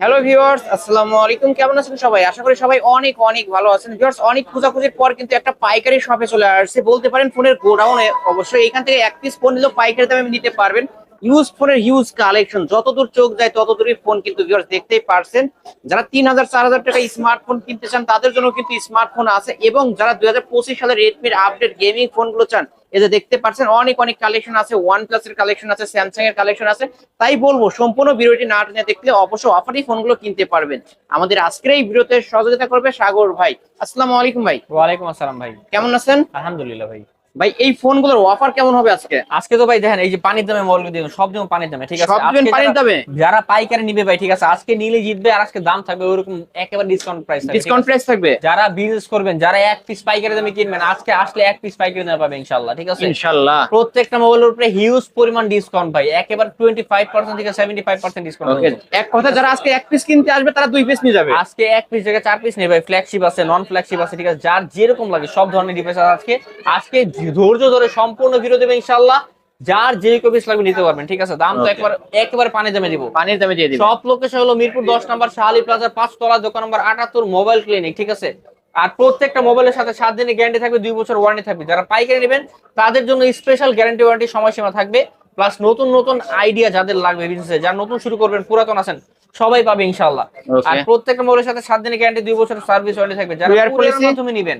Hello viewers আসসালামু আলাইকুম। কেমন আছেন সবাই? আশা করি সবাই অনেক অনেক ভালো আছেন। ভিউয়ার্স অনেক খোঁজাখুঁজির পর কিন্তু একটা পাইকারি শপে চলে আসছে। বলতে পারেন, ফোনের গোডাউনে অবশ্যই এখান থেকে এক পিস ফোন নিলেও পাইকারি দামে নিতে পারবেন। ইউজ ফোনের হিউজ কালেকশন যতদূর চোখ যায় ততদূরই ফোন কিন্তু ভিউয়ার্স দেখতেই পারছেন। যারা তিন হাজার চার হাজার টাকা স্মার্টফোন কিনতে চান তাদের জন্য কিন্তু স্মার্টফোন আছে এবং যারা দুই হাজার পঁচিশ সালে রেডমির আপডেট গেমিং ফোনগুলো চান এই যে দেখতে পাচ্ছেন অনেক অনেক কালেকশন আছে। ওয়ান প্লাস এর কালেকশন আছে স্যামসাং এর কালেকশন আছে। তাই বলব সম্পূর্ণ ভিডিওটি না টেনে দেখলে অবশ্যই অফারই ফোনগুলো কিনতে পারবেন। আমাদের আজকের এই ভিডিওতে সহযোগিতা করবে সাগর ভাই। আসসালামু আলাইকুম ভাই। ওয়ালাইকুম আসসালাম ভাই। কেমন আছেন? আলহামদুলিল্লাহ ভাই। ভাই এই ফোনগুলোর অফার কেমন হবে আজকে? আজকে তো ভাই দেখেন এই যে পানির দামে মৌলগুলো দিন সব যেমন পানির দামে ঠিক আছে? সব পানির দামে? যারা পাইকারি নিবে ভাই ঠিক আছে? আজকে নিলে জিতবে আর আজকে দাম থাকবে ওরকম একেবারে ডিসকাউন্ট প্রাইস ডিসকাউন্ট প্রাইস থাকবে? যারা বিজনেস করবেন যারা এক পিস পাইকারি দামে কিনবেন আজকে আসলে এক পিস পাইকারি দামে পাবে ইনশাআল্লাহ ঠিক আছে? ইনশাআল্লাহ। প্রত্যেকটা মোবাইলের উপরে হিউজ পরিমাণ ডিসকাউন্ট ভাই একেবারে টোয়েন্টি ফাইভ পার্সেন্ট থেকে seventy five percent discount okay এক কথা যারা আজকে এক পিস কিনতে আসবে তারা দুই পিস নিয়ে যাবে। আজকে এক পিস জায়গায় চার পিস নেবে ফ্ল্যাগশিপ আছে নন ফ্ল্যাগশিপ আছে ঠিক আছে? যার যেরকম লাগে সব ধরনের ডিভাইস আছে আজকে। আজকে ধৈর্য ধরে সম্পূর্ণ ভিডিও দেবে ইনশাল্লাহ যার যে পিস লাগবে নিতে পারবেন ঠিক আছে? দাম তো. একবার একেবারে পানি দামে দিব পানির দামে দিয়ে দিবে। সব লোকেশন হলো মিরপুর দশ নম্বর শাহালি প্লাজার পাঁচ তলা দোকান নম্বর আটাত্তর মোবাইল ক্লিনিক ঠিক আছে? আর প্রত্যেকটা মোবাইলের সাথে সাত দিনের গ্যারান্টি থাকবে দুই বছর ওয়ারেন্টি থাকবে। যারা পাইকারি নেবেন তাদের জন্য স্পেশাল গ্যারান্টি ওয়ারেন্টি সময়সীমা থাকবে। প্লাস নতুন নতুন আইডিয়া যাদের লাগবে বিজনেসে যারা নতুন শুরু করবেন পুরাতন আছেন সবাই পাবে ইনশাল্লাহ আর প্রত্যেকটা মোবাইলের সাথে সাত দিনের গ্যারান্টি দুই বছর সার্ভিস ওয়ারেন্টি থাকবে। যারা মাধ্যমে নেবেন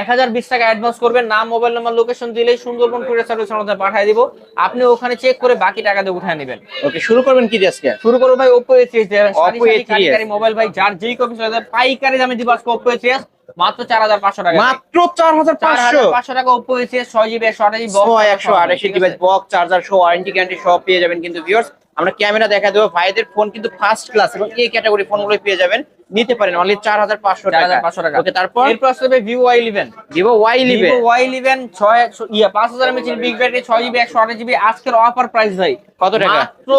এক হাজার বিশ টাকা অ্যাডভান্স করবেন নাম মোবাইল নাম্বার লোকেশন দিলেই সুন্দরবন কুরিয়ার সার্ভিস আমাদের পাঠিয়ে দিব। আপনি ওখানে চেক করে বাকি টাকা দিয়ে উঠায় নেবেন। ওকে শুরু করবেন কি আজকে? শুরু করব ভাই Oppo A three Oppo A3s mobile ভাই যার যেই কপি চলে পাইকারি দামে দিব আজকে থ্রি মাত্র চার হাজার পাঁচশো টাকা। মাত্র চার হাজার চার পাঁচশো হাজার পাঁচশো টাকা জিবি ছয় একশো আড়াইশো ডিভাইস বক্স চার্জার সহ ওয়ারেন্টি গ্যারান্টি সব পেয়ে যাবেন কিন্তু ভিউয়ার্স আমরা ক্যামেরা দেখা দেবো। ভাইদের ফোন কিন্তু ফার্স্ট ক্লাস এবং এই ক্যাটাগরি ফোনগুলো পেয়ে যাবেন। নিতে পারেন অনলি চার হাজার পাঁচশো টাকা। হাজার পাঁচশো টাকা। ওকে তারপর? এরপর আসবে ওয়াই লিবে ভিভো ওয়াই ইলেভেন ছয় একশো ইয়া পাঁচ হাজার এমএচ বিগ ব্যাটারি ছয় জিবি একশো আঠাশ জিবি আজকের অফার প্রাইস ভাই কত টাকা? মাত্র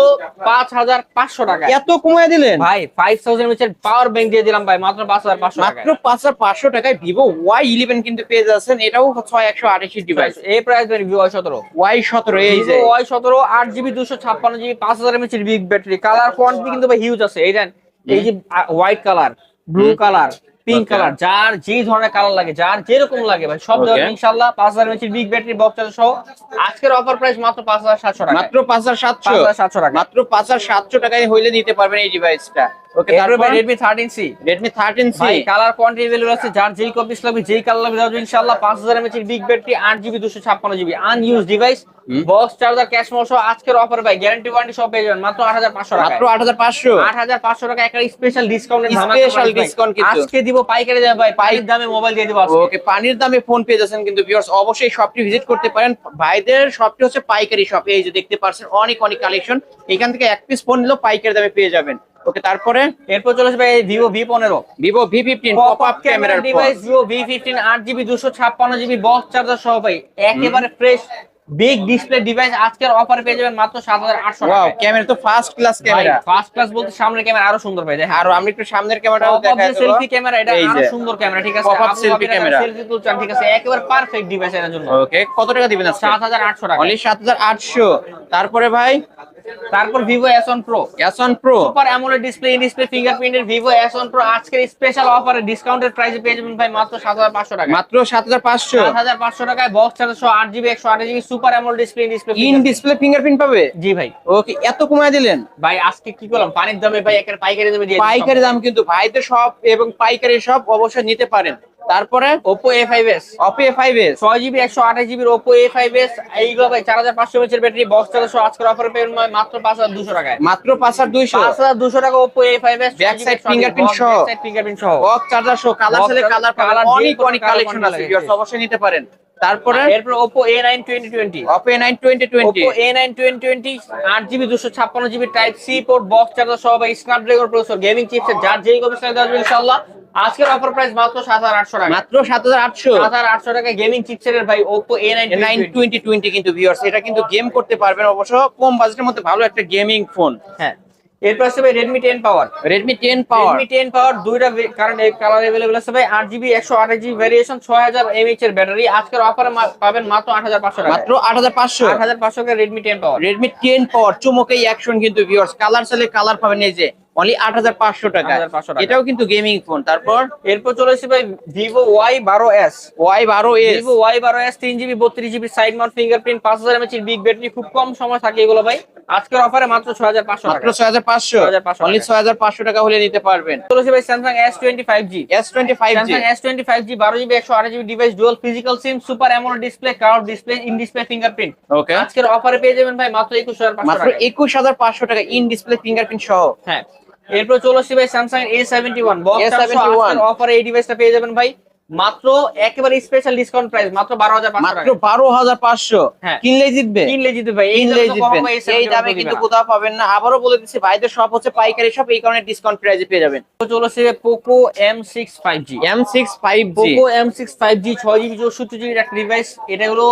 পাঁচ হাজার পাঁচশো টাকা। এত কমিয়ে দিলেন? ভাই five thousand MH power bank দিয়ে দিলাম ভাই মাত্র পাঁচ হাজার পাঁচশো টাকা। মাত্র পাঁচ হাজার পাঁচশো টাকায় ভিভো ওয়াই ইলেভেন কিন্তু পেয়ে যাচ্ছেন। এটাও ছয় একশো আড়াইশি ডিভাইস এই প্রাইস ভাই সতেরো। ওয়াই সতেরো এই যে। ওয়াই সতেরো আট জিবি দুশো ছাপ্পান্ন জিবি পাঁচ হাজার MH big battery colour quantity কিন্তু ভাই হিউজ আছে। এই দেন এই যে white colour blue colour pink colour যার যে ধরনের কালার লাগে যার যেরকম লাগে ভাই সব. ধরনের ইনশাল্লাহ পাঁচ হাজার এমএচ বিগ ব্যাটারি বক্স সহ। আজকের অফার প্রাইস মাত্র পাঁচ হাজার সাতশো টাকা। মাত্র পাঁচ হাজার সাতশো। পাঁচ হাজার সাতশো টাকা। মাত্র পাঁচ হাজার সাতশো টাকায় হইলে নিতে পারবেন এই ডিভাইসটা ওকে তারপর রেডমি থার্টিন সি রেডমি ভাই কালার কোয়ান্টিটি ভ্যালু আছে যার যেই কপিস লাগবে যেই কালার লাগবে দাও ইনশাআল্লাহ 5000 mAh big battery 8 GB 256 GB unused device. Box charger cash আজকের অফার ভাই গ্যারান্টি ওয়ারেন্টি সব পেয়ে যাবেন মাত্র 8500 টাকা মাত্র আট হাজার পাঁচশো? 8500 টাকা একটা স্পেশাল ডিসকাউন্টের কিন্তু। আজকে দিব পাইকারি দামে ভাই পাইকারি দামে মোবাইল দিয়ে দিব আজকে। ওকে পানির দামে ফোন পেয়ে যাচ্ছেন কিন্তু ভিউয়ার্স অবশ্যই শপটি ভিজিট করতে পারেন। ভাইদের শপটি হচ্ছে পাইকারি শপ এই যে দেখতে পাচ্ছেন অনেক অনেক কালেকশন এখান থেকে এক পিস ফোন নিলেও পাইকারি দামে পেয়ে যাবেন। ওকে তারপরে এরপর চলে আসবে Vivo V15 Vivo V fifteen pop up ক্যামেরার device Vivo V15 8 GB 256 GB box charger সহ ভাই একেবারে ফ্রেশ বিগ ডিসপ্লে ডিভাইস আজকের অফারে পেয়ে যাবেন মাত্র 7800 ওয়াও টাকা ক্যামেরা তো first class camera first class বলতে সামনের ক্যামেরা আরও সুন্দর ভাই আর আমি একটু সামনের ক্যামেরাটাও দেখাই দেবো। সেলফি ক্যামেরা এটা আরও সুন্দর ক্যামেরা ঠিক আছে? Pop-up selfie camera। সেলফি তুলছেন ঠিক আছে? একেবারে পারফেক্ট ডিভাইস এর জন্য। ওকে কত টাকা দিবেন আজকে? 7800 টাকা অনলি সাত হাজার আটশো। তারপরে ভাই তারপর Vivo S1 Pro S one pro super AMOLED display in display ফিঙ্গারপ্রিন্টের Vivo S1 Pro আজকের স্পেশাল অফারে ডিসকাউন্টেড প্রাইসে পেয়ে যাবেন ভাই মাত্র 7500 টাকা মাত্র সাত হাজার পাঁচশো। 7500 টাকায় বক্স সহ 8 GB 128 GB super AMOLED display in display in display fingerprint পাবে? জি ভাই। ওকে এত কমায় দিলেন? ভাই আজকে কি করলাম? পানির দামে ভাই একের পাইকারি দামে দিয়ে পাইকারি দাম কিন্তু ভাইদের সব এবং পাইকারি সব অবশ্যই নিতে পারেন। তারপরে Oppo A5s Oppo five S ছয় জিবি একশো আঠাশ জিবির ওপো এ ফাইভ এস এইগুলো ভাই চার হাজার পাঁচশো এমএচের ব্যাটারি বক্স চারশো আজকের অফার পেয়ে মাত্র পাঁচ হাজার দুশো টাকায়। মাত্র পাঁচ হাজার দুইশো পাঁচ হাজার দুশো টাকা Oppo A five S Back side fingerprint সহ। ফিঙ্গারপ্রিন্ট সহ। বক্স চার্জার শো কালার সাথে কালার কালার অনেক অনেক কালেকশন আছে viewers, অবশ্যই নিতে পারেন। তারপরে এরপর Oppo A nine twenty twenty Oppo nine twenty twenty Oppo A nine twenty twenty আট জিবি দুশো ছাপ্পান্ন GB type C port box charger সহ বা স্ন্যাপড্রাগন প্রসেসর গেমিং চিপসেট যার যেই কপি সাইজ আসবে ইনশাআল্লাহ আজকের অফার প্রাইস মাত্র সাত হাজার আটশো টাকা মাত্র সাত হাজার আটশো সাত হাজার আটশো টাকা গেমিং চিপসেটের ভাই Oppo A nine nine twenty twenty কিন্তু ভিউয়ার্স এটা কিন্তু গেম করতে পারবেন অবশ্য কম বাজেটের মধ্যে ভালো একটা গেমিং ফোন হ্যাঁ এরপর আসবে Redmi ten power Redmi ten power Redmi ten power দুইটা কারণ কালার अवेलेबल আছে ভাই আট জিবি একশো আঠাশ জিবি ভ্যারিয়েশন ছয় হাজার এমএইচ এর ব্যাটারি আজকের অফারে পাবেন মাত্র আট হাজার পাঁচশো টাকা মাত্র আট হাজার পাঁচশো আট হাজার পাঁচশো Redmi ten power Redmi ten power চুমকেই অ্যাকশন কিন্তু ভিউয়ার্স কালার চাইলে কালার পাবেন এই যে অনলি আট হাজার পাঁচশো টাকা। 8,500 টাকা। এটাও কিন্তু গেমিং ফোন তারপর? এরপর চলে এসেছি ভাই ওয়াই বারো এস তিন জিবি বত্রিশ জিবি সাইড মাউন্ট ফিঙ্গারপ্রিন্ট পাঁচ হাজার এমএচ বিগ ব্যাটারি খুব কম সময় থাকে এগুলো ভাই। আজকের অফারে মাত্র ছয় হাজার পাঁচশো মাত্র ছয় হাজার পাঁচশো। 6,500 অনলি টাকা। ছয় হাজার পাঁচশো টাকা হলে নিতে পারবেন। চলে এসেছি ভাই ফাইভ জি বারো জিবি একশো আট GB device dual physical SIM super AMOLED display curve display in display fingerprint okay আজকের অফারে পেয়ে যাবেন ভাই মাত্র একুশ হাজার মাত্র টাকা একুশ হাজার পাঁচশো টাকা ইন ডিসপ্লে ফিঙ্গারপ্রিন্ট সহ। হ্যাঁ। এরপর চলে আসছি ভাই Samsung A seventy one A71 অফারে এই ডিভাইসটা পেয়ে যাবেন ভাই। মাত্র একেবারে স্পেশাল ডিসকাউন্ট প্রাইস মাত্র বারো হাজার মাত্র বারো হাজার পাঁচশো। হ্যাঁ। কিনলেই জিতবে কিনলে জিতবে ভাই, A71 এই দামে কিন্তু কোথাও পাবেন না। আবারও বলে দিচ্ছি ভাইদের সব হচ্ছে পাইকারি সব এই কারণে ডিসকাউন্ট প্রাইসে পেয়ে যাবেন। তো চলে আসছে Poco M six five G M six five Poco M six five G ছয় জিবি চৌষট্টি জিবির একটা ডিভাইস এটা হলো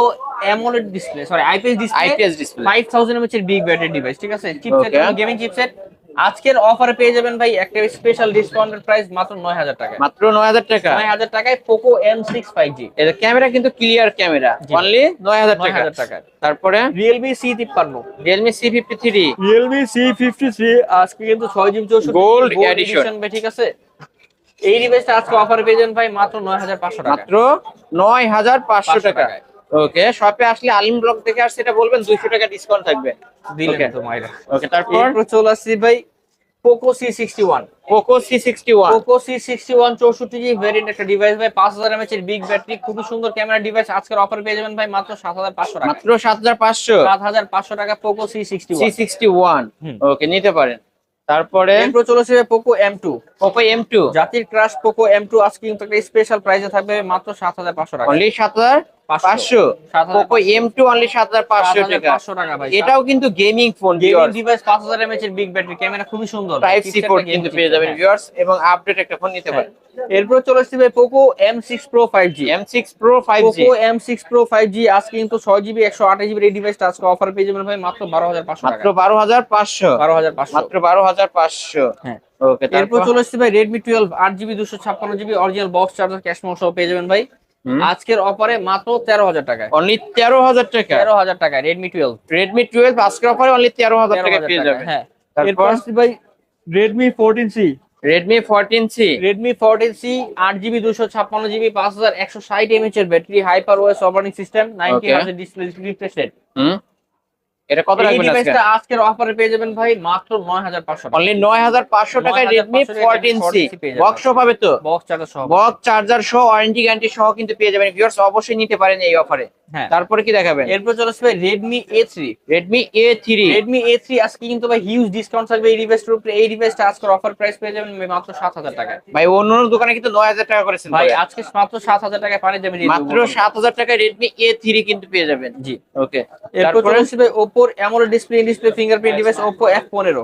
AMOLED display sorry IPS display IPS display five thousand mAh এর বিগ ব্যাটারি ডিভাইস ঠিক আছে? চিপসেট. গেমিং চিপসেট আজকের অফারে পেয়ে যাবেন ভাই একটা স্পেশাল ডিসকাউন্টের প্রাইস মাত্র নয় হাজার টাকা। মাত্র নয় হাজার টাকা? নয় হাজার টাকায় Poco M six five G camera কিন্তু ক্লিয়ার ক্যামেরা। অনলি নয় হাজার নয় টাকা হাজার টাকায় তারপরে? রিয়েলমি সি তিপ্পান্ন Realme C fifty three Realme C fifty three আজকে কিন্তু ছয় জিবি চৌষট্টি Gold edition। ভাই ঠিক আছে? এই ডিভাইসটা আজকে অফারে পেয়ে যাবেন ভাই মাত্র নয় হাজার পাঁচশো টাকা। মাত্র নয় হাজার পাঁচশো 500 টাকা। টাকায়। ওকে শপে আসলে আলিম ব্লক থেকে আসছে এটা বলবেন দুইশো টাকা ডিসকাউন্ট থাকবে। দিলেন তো মাইরা। ওকে তারপর? চলে আসছি ভাই Poco C sixty one Poco C sixty one Poco C sixty one চৌষট্টি ভ্যারিয়েন্ট একটা ডিভাইস ভাই পাঁচ হাজার এমএচ এর বিগ ব্যাটারি খুবই সুন্দর ক্যামেরা ডিভাইস আজকের অফার পেয়ে যাবেন ভাই মাত্র সাত হাজার পাঁচশো টাকা। মাত্র সাত হাজার পাঁচশো? সাত হাজার পাঁচশো টাকা Poco C sixty C sixty one. Okay নিতে পারেন। তারপরে? এরপর চলে আসছে Poco M two Poco M two জাতির ক্রাশ পোকো এম টু আজকে কিন্তু একটা স্পেশাল প্রাইসে থাকবে মাত্র সাত হাজার পাঁচশো টাকা। অনলি সাত হাজার পাঁচশো? 7,500 পোকো এম টু অনলি সাত হাজার পাঁচশো টাকা পাঁচশো টাকা। ভাই এটাও কিন্তু গেমিং ফোন গেমিং ডিভাইস পাঁচ হাজার এমএচ এর বিগ ব্যাটারি ক্যামেরা খুবই সুন্দর। টাইপ সি পোর্ট কিন্তু পেয়ে যাবেন হ্যাঁ। ভিউয়ার্স এবং আপডেট একটা ফোন নিতে পারেন। এরপর চলে আসছে ভাই Poco M six pro five G M six pro five G Poco M six pro five G আজকে কিন্তু ছয় জিবি একশো আঠাশ জিবির এই ডিভাইসটা আজকে অফার পেয়ে যাবেন ভাই মাত্র বারো হাজার পাঁচশো মাত্র বারো হাজার পাঁচশো। বারো হাজার পাঁচশো। মাত্র বারো হাজার পাঁচশো। হ্যাঁ। ওকে এরপর চলে আসছে ভাই জিবি দুশো ছাপ্পান্ন GB original box charger cash mode সহ পেয়ে যাবেন ভাই। আজকের অফারে মাত্র তেরো হাজার টাকায়। অনলি তেরো হাজার টাকা? তেরো হাজার টাকায় রেডমি টুয়েলভ রেডমি টুয়েলভ আজকের অফারে অনলি তেরো হাজার টাকা পেয়ে যাবেন। হ্যাঁ। তারপর? ভাই আট জিবি দুশো ছাপ্পান্ন জিবি পাঁচ হাজার একশো ষাট এমএচ এর battery hyper OS operating system ninety Okay. হাজার ডিসপ্লে রিফ্রেশ রেট হুম। এটা কত রাখবেন আজকে? ডিভাইসটা আজকের অফারে পেয়ে যাবেন ভাই মাত্র নয় হাজার পাঁচশো টাকা। অনলি নয় হাজার পাঁচশো টাকায় 9,500 টাকায় সি 14C পেয়ে যাবেন। বক্স পাবে তো? বক্স চার্জার সহ বক্স চার্জার সহ ওয়ারেন্টি গ্যারান্টি সহ কিন্তু পেয়ে যাবেন। ভিউয়ার্স অবশ্যই নিতে পারেন এই অফারে হ্যাঁ। তারপরে কি দেখাবেন? এরপর চলে আসবে Redmi A three Redmi A three আজকে কিন্তু ভাই হিউজ ডিসকাউন্ট থাকবে এই ডিভাইসটার উপরে। এই ডিভাইসটা আজকের অফার প্রাইস পেয়ে যাবেন মাত্র সাত হাজার টাকায়। ভাই অন্য অন্য দোকানে কিন্তু নয় হাজার টাকা করেছেন ভাই আজকে মাত্র সাত হাজার টাকায় পানি যাবেন মাত্র সাত হাজার টাকায় রেডমি এ থ্রি কিন্তু পেয়ে যাবেন। জি। ওকে এরপর চলে আসবে Oppo AMOLED display display fingerprint device এক পনেরো।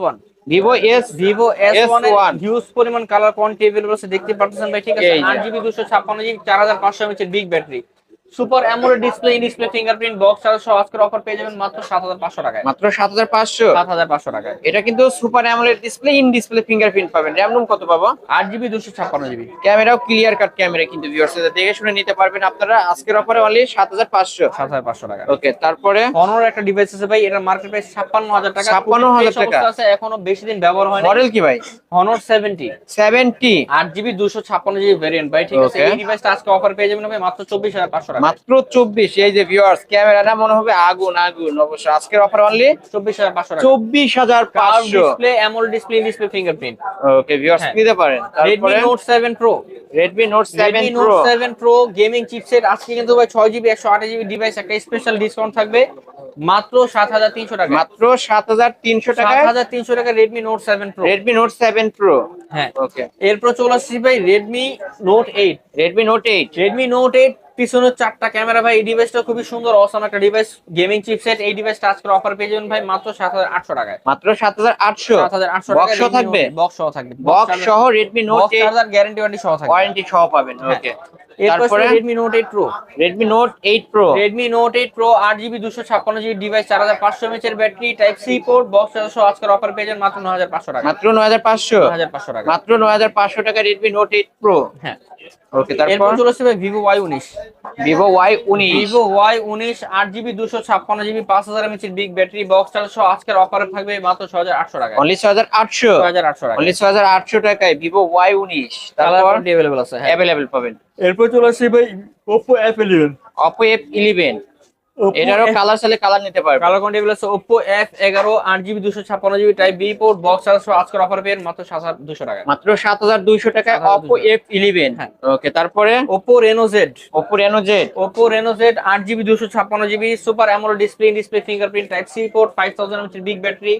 Vivo S Vivo S one huge পরিমাণ কালার কোয়ান্টিটি অ্যাভেলেবল আছে দেখতে পাচ্ছেন ভাই ঠিক আছে? আট জিবি দুশো ছাপ্পান্ন চার হাজার পাঁচশো এমএচ এর big battery super AMOLED display in display fingerprint box charge সহ আজকের অফার পেয়ে যাবেন মাত্র সাত হাজার পাঁচশো টাকায়। মাত্র সাত হাজার পাঁচশো? সাত হাজার পাঁচশো টাকায়। এটা কিন্তু super AMOLED display in display fingerprint পাবেন। র্যাম রুম কত পাবো? আট জিবি দুশো ছাপ্পান্ন জিবি ক্যামেরাও ক্লিয়ার কাট ক্যামেরা কিন্তু ভিউয়ার্স দেখে শুনে নিতে পারবেন আপনারা। আজকের অফারে অনলি সাত হাজার পাঁচশো। সাত হাজার পাঁচশো টাকা ওকে তারপরে? হনর একটা ডিভাইস আছে ভাই এটার মার্কেট প্রাইস ছাপ্পান্ন হাজার টাকা। 56,000 টাকা। আছে এখনও বেশি দিন ব্যবহার হয় না মডেল কি ভাই? আট জিবি দুশো ছাপ্পান্ন জিবি ভ্যারিয়েন্ট ভাই ঠিক আছে এই ডিভাইসটা আজকে অফার পেয়ে যাবেন ভাই মাত্র চব্বিশ হাজার পাঁচশো টাকা মাত্র চব্বিশ এই যে ভিউয়ার্স ক্যামেরাটা মনে হবে আগুন আগুন অবশ্য আজকের অফার অনলি চব্বিশ হাজার পাঁচশো চব্বিশ হাজার পাঁচশো। Display AMOLED display display fingerprint okay viewers. নিতে পারেন। Redmi Note seven pro Redmi Note seven Note seven pro gaming chipset আজকে কিন্তু ভাই ছয় জিবি একশো আট জিবি ডিভাইস একটা স্পেশাল ডিসকাউন্ট থাকবে। মাত্র সাত হাজার তিনশো টাকা। মাত্র সাত হাজার তিনশো টাকায় হাজার তিনশো টাকা Redmi Note seven pro Redmi Note seven pro হ্যাঁ। ওকে এরপর চলে আসছি ভাই Redmi Note eight Redmi Note eight Redmi Note eight পিছনে চারটা ক্যামেরা ভাই এই ডিভাইসটা খুবই সুন্দর অসাম একটা ডিভাইস গেমিং চিপসেট এই ডিভাইসটা আজকে অফার পেয়ে যাবেন ভাই মাত্র সাত হাজার আটশো টাকায়। মাত্র সাত হাজার আটশো? সাত আটশো সহ থাকবে? বক্স সহ থাকবে। বক্স সহ Redmi Note box charger guarantee warranty সহ থাকবে। ওয়ারেন্টি সহ পাবেন হ্যাঁ। ওকে তারপরে Redmi Note eight pro Redmi Note eight pro Redmi Note eight pro আট জিবি দুশো ছাপ্পান্ন জিবি ডিভাইস চার হাজার পাঁচশো এমএচ এর battery type C port box সহ আজকের অফার পেয়ে মাত্র নয় হাজার পাঁচশো টাকা মাত্র নয় হাজার পাঁচশো? নয় হাজার পাঁচশো টাকা মাত্র নয় হাজার পাঁচশো টাকা রেডমি নোট এইট প্রো হ্যাঁ। ওকে তারপর? এরপর চলে আসছে ভাই ভিভো ওয়াই উনিশ। ভিভো ওয়াই উনিশ। ভিভো ওয়াই উনিশ আট জিবি দুশো ছাপ্পান্ন জিবি পাঁচ হাজার MH big battery box charger সহ আজকের অফারে থাকবে মাত্র ছ হাজার আটশো টাকা অনলি ছ হাজার আটশো? হাজার আটশো টাকা অনলি ছ হাজার আটশো টাকায় ভিভো ওয়াই উনিশ। কালার তারপর? অ্যাভেলেবল আছে হ্যাঁ। অ্যাভেলেবেল পাবেন। এরপর চলে আসছে ভাই Oppo F eleven Oppo F eleven এটারও কালার চাইলে নিতে কোয়ান্টি আছে type B port box charger আজকের অফার পেয়ে মাত্র সাত হাজার দুশো টাকা। মাত্র সাত হাজার দুইশো টাকায় 7,200 অপো এফ ইলেভেন হ্যাঁ। ওকে তারপরে? Super AMOLED display display fingerprint type C port five thousand big battery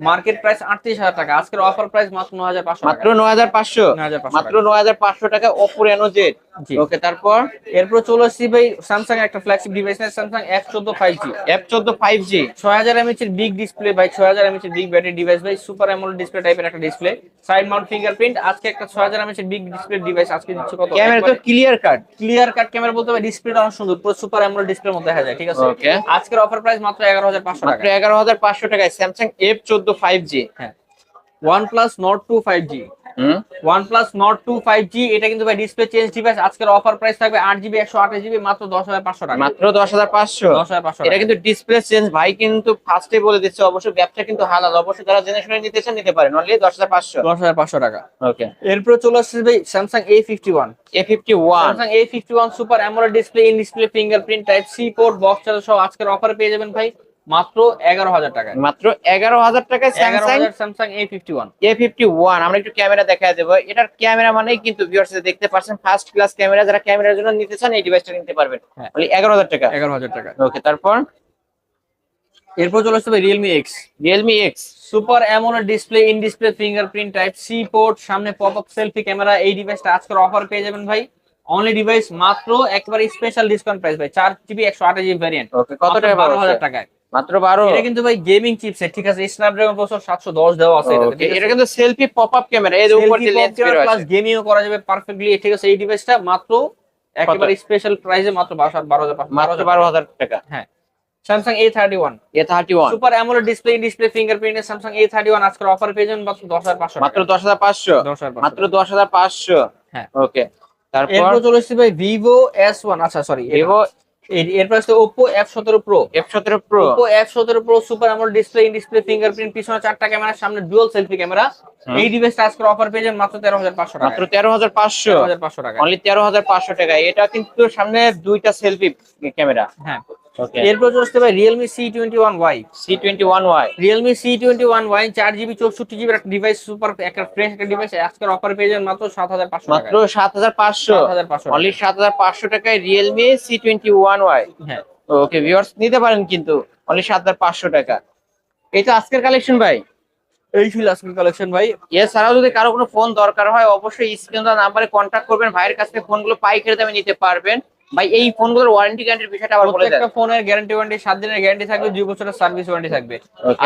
market price 38000 টাকা। আজকের অফার প্রাইস মাত্র 9500 মাত্র 9500 মাত্র 9500 টাকা ওকে তারপর? এরপর চলে আসছি ভাই একটা ফ্ল্যাগশিপ ডিভাইস না F14 5G F14 5G 6000 mAh এর বিগ ডিসপ্লে ভাই 6000 mAh এর বিগ ব্যাটারি ডিভাইস ভাই সুপার অ্যামোলেড ডিসপ্লে টাইপের একটা ডিসপ্লে সাইড মাউন্ট ফিঙ্গারপ্রিন্ট আজকে একটা 6000 mAh এর বিগ ডিসপ্লে ডিভাইস আজকে দিচ্ছে কত? ক্যামেরা তো clear cut clear cut camera বলতে হবে ডিসপ্লেটা অনেক সুন্দর পুরো সুপার অ্যামোলেড ডিসপ্লের মধ্যে দেখা যায় ঠিক আছে? আজকের অফার প্রাইস মাত্র 11500 টাকা। মাত্র 11500 টাকায় Samsung F14 কিন্তু ফাইভ হ্যাঁ। টু ফাইভ জি এটা কিন্তু ভাই ডিসপ্লে চেঞ্জ আজকের অফার প্রাইস থাকবে জিবি একশো জিবি মাত্র পাঁচশো টাকা। মাত্র দশ হাজার পাঁচশো। পাঁচশো এটা কিন্তু ডিসপ্লে চেঞ্জ ভাই কিন্তু বলে দিচ্ছে অবশ্যই কিন্তু অবশ্যই নিতে দশ হাজার পাঁচশো। দশ হাজার পাঁচশো টাকা। চলে আসছে ভাই Samsung A one A fifty one A fifty one super display display fingerprint type C port box charger সহ আজকের অফার পেয়ে যাবেন ভাই। মাত্র এগারো হাজার টাকা মাত্র এগারো হাজার টাকায় Samsung A fifty one A fifty one আমরা একটু ক্যামেরা দেখা দেবো। এটার ক্যামেরা মানেই কিন্তু ভিউয়ার্স দেখতে পাচ্ছেন ফার্স্ট ক্লাস ক্যামেরা। যারা ক্যামেরার জন্য নিতে চান এই ডিভাইসটা নিতে পারবেন। হ্যাঁ। এগারো হাজার টাকা। এগারো হাজার টাকা। ওকে তারপর? এরপর চলে Realme X Realme X super AMOLED display in display fingerprint type C port সামনে পপ আপ সেলফি ক্যামেরা এই ডিভাইসটা আজকের অফার পেয়ে যাবেন ভাই। অনলি ডিভাইস মাত্র একবারে স্পেশাল ডিসকাউন্ট প্রাইস ভাই। চার জিবি একশো আঠাশ জিবি ভ্যারিয়েন্ট কত টাকা বারো হাজার টাকায়। মাত্র বারো। এটা কিন্তু ভাই গেমিং চিপসেট ঠিক আছে? স্ন্যাপড্রাগন প্রসেসর সাতশো দশ দেওয়া আছে এটাতে? এটা কিন্তু সেলফি পপ আপ ক্যামেরা এর উপর দিয়ে লেন্স প্লাস আছে। গেমিং করা যাবে পারফেক্টলি ঠিক আছে? এই ডিভাইসটা মাত্র একেবারে স্পেশাল প্রাইসে মাত্র বারো বারো হাজার পাঁচশো- বারো মাত্র হাজার বারো হাজার টাকা হ্যাঁ A thirty one super AMOLED display display ফিঙ্গারপ্রিন্টের Samsung A thirty one আজকের অফার পেয়ে যাবেন মাত্র দশ হাজার পাঁচশো মাত্র দশ হাজার পাঁচশো? দশ হাজার পাঁচশো। মাত্র দশ হাজার পাঁচশো? হ্যাঁ। ওকে তারপর? চলে এসেছে ভাই এস ওয়ান আচ্ছা সরি ভিভো এরপর আছে সতেরো প্রো এফ সতেরো প্রো ওপো এফ সতেরো super AMOLED display in display fingerprint পিছনে চারটা ক্যামেরা সামনে ডুয়াল সেলফি ক্যামেরা এই এই ডিভাইসটা করে অফার পেয়ে মাত্র তেরো হাজার পাঁচশো টাকা মাত্র তেরো হাজার পাঁচশো। তেরো হাজার পাঁচশো টাকা অনলি তেরো হাজার পাঁচশো টাকা এটা কিন্তু সামনে দুইটা সেলফি ক্যামেরা হ্যাঁ। এরপর আসতে ভাই Realme C twenty one Y C twenty one Y Realme C twenty one Y চার জিবি চৌষট্টি জিবি একটা ডিভাইস সুপার একটা ফ্রেশ একটা ডিভাইস আজকের অফার পেয়ে যাবেন মাত্র সাত হাজার পাঁচশো মাত্র সাত হাজার পাঁচশো। অনলি সাত হাজার পাঁচশো টাকায় Realme C twenty one Y হ্যাঁ। ওকে ভিউয়ার্স নিতে পারেন কিন্তু অনলি সাত হাজার পাঁচশো টাকা। এই তো আজকের কালেকশন ভাই। এই ছিল আজকের কালেকশন ভাই। এছাড়াও যদি কারও কোনো ফোন দরকার হয় অবশ্যই স্ক্রিন নাম্বারে কন্ট্যাক্ট করবেন। ভাইয়ের কাছ থেকে ফোনগুলো পাইকারি দামে নিতে পারবেন। ভাই এই ফোনগুলোর ওয়ারেন্টি গ্যারান্টির বিষয়টা আবার বলে দেন। প্রত্যেকটা ফোনের গ্যারান্টি ওয়ারেন্টি 7 দিনের গ্যারান্টি থাকবে 2 বছরের সার্ভিস ওয়ারেন্টি থাকবে।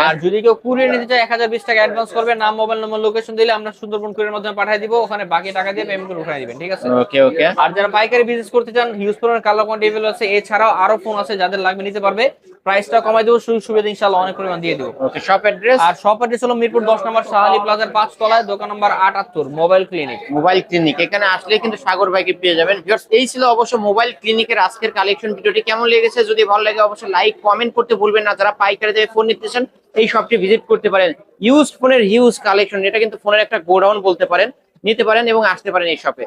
আর যদি কেউ কুরিয়ার নিতে চায় এক হাজার বিশ টাকা অ্যাডভান্স করবে নাম মোবাইল নম্বর লোকেশন দিলে আমরা সুন্দরবন কুরিয়ার মাধ্যমে পাঠিয়ে দিব ওখানে বাকি টাকা দিয়ে পেমেন্ট করে উঠিয়ে দিবেন ঠিক আছে? ওকে ওকে আর যারা পাইকারি বিজনেস করতে চান হিউজ পরিমাণ কালার কোয়ান্টিটি আছে এছাড়াও আরও ফোন আছে যাদের লাগবে নিতে পারবে। প্রাইসটা কমাই দেবো সুযোগ সুবিধা ইনশাআল্লাহ অনেক পরিমাণ দিয়ে দেবো। ওকে শপ অ্যাড্রেস আর শপ অ্যাড্রেস হলো মিরপুর দশ নম্বর সাহালি প্লাজার পাঁচ তলায় দোকান নম্বর আটাত্তর মোবাইল ক্লিনিক মোবাইল ক্লিনিক এখানে আসলে কিন্তু সাগর ভাইকে পেয়ে যাবেন। ভিউয়ার্স এই ছিল অবশ্য মোবাইল ক্লিনিকের আজকের কালেকশন ভিডিওটি। কেমন লেগেছে? যদি ভালো লাগে অবশ্যই লাইক কমেন্ট করতে ভুলবেন না। যারা পাইকারি দেবে ফোন নিতে চান এই শপটি ভিজিট করতে পারেন। ইউজ ফোনের হিউজ কালেকশন এটা কিন্তু ফোনের একটা গোডাউন বলতে পারেন। নিতে পারেন এবং আসতে পারেন এই শপে